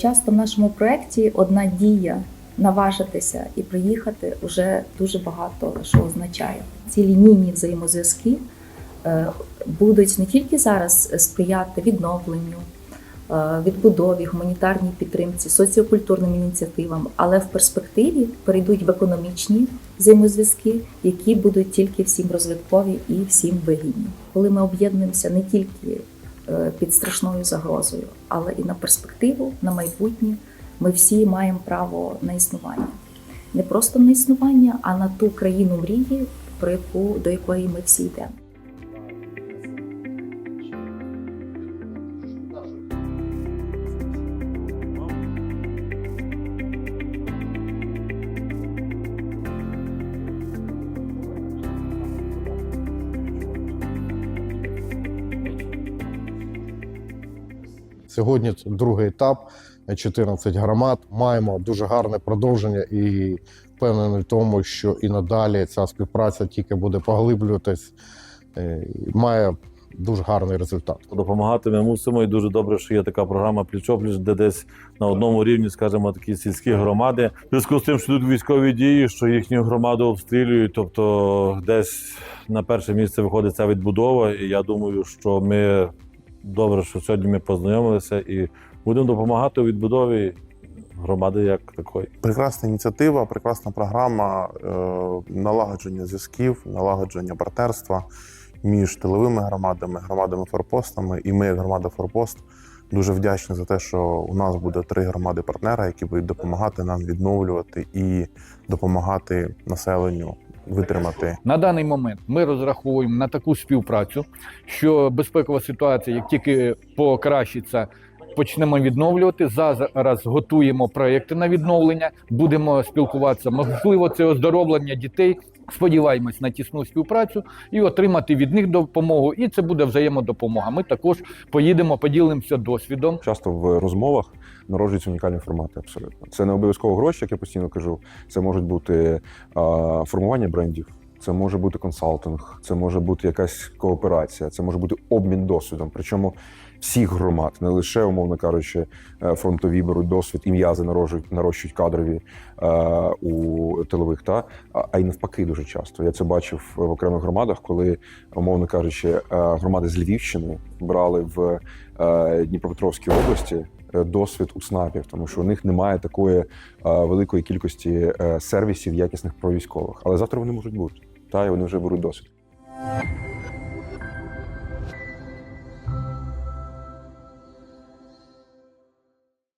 Часто в нашому проєкті одна дія наважитися і приїхати вже дуже багато що означає. Ці лінійні взаємозв'язки е, будуть не тільки зараз сприяти відновленню, е, відбудові, гуманітарній підтримці, соціокультурним ініціативам, але в перспективі перейдуть в економічні взаємозв'язки, які будуть тільки всім розвиткові і всім вигідні. Коли ми об'єднуємося не тільки під страшною загрозою, але і на перспективу, на майбутнє, ми всі маємо право на існування. Не просто на існування, а на ту країну мрії, про яку до якої ми всі йдемо. Сьогодні це другий етап, 14 громад. Маємо дуже гарне продовження і впевнений в тому, що і надалі ця співпраця тільки буде поглиблюватись. е, Має дуже гарний результат. Допомагати ми мусимо, і дуже добре, що є така програма пліч-опліч, де десь на одному рівні, скажімо, такі сільські громади. В зв'язку з тим, що тут військові дії, що їхню громаду обстрілюють, тобто десь на перше місце виходить ця відбудова. І я думаю, що ми добре, що сьогодні ми познайомилися і будемо допомагати у відбудові громади як такої. Прекрасна ініціатива, прекрасна програма е, налагодження зв'язків, налагодження партнерства між тиловими громадами, громадами форпостами. І ми, як громада Форпост, дуже вдячні за те, що у нас буде три громади партнера, які будуть допомагати нам відновлювати і допомагати населенню витримати. На даний момент ми розраховуємо на таку співпрацю, що безпекова ситуація, як тільки покращиться, почнемо відновлювати. Зараз готуємо проекти на відновлення, будемо спілкуватися. Можливо, це оздоровлення дітей. Сподіваємось на тісну співпрацю і отримати від них допомогу. І це буде взаємодопомога. Ми також поїдемо, поділимося досвідом. часто в розмовах народжуються унікальні формати. Абсолютно, це не обов'язково гроші, як я постійно кажу. Це можуть бути формування брендів, це може бути консалтинг, це може бути якась кооперація, це може бути обмін досвідом. Причому всіх громад, не лише, умовно кажучи, е, фронтові беруть досвід і м'язи нарощують, нарощують кадрові е, у тилових, та а а й навпаки, дуже часто. Я це бачив в окремих громадах, коли, умовно кажучи, е, громади з Львівщини брали в Дніпропетровській області досвід у СНАПів, тому що у них немає такої е, великої кількості е, сервісів якісних про військових. Але завтра вони можуть бути. Та і вони вже беруть досвід.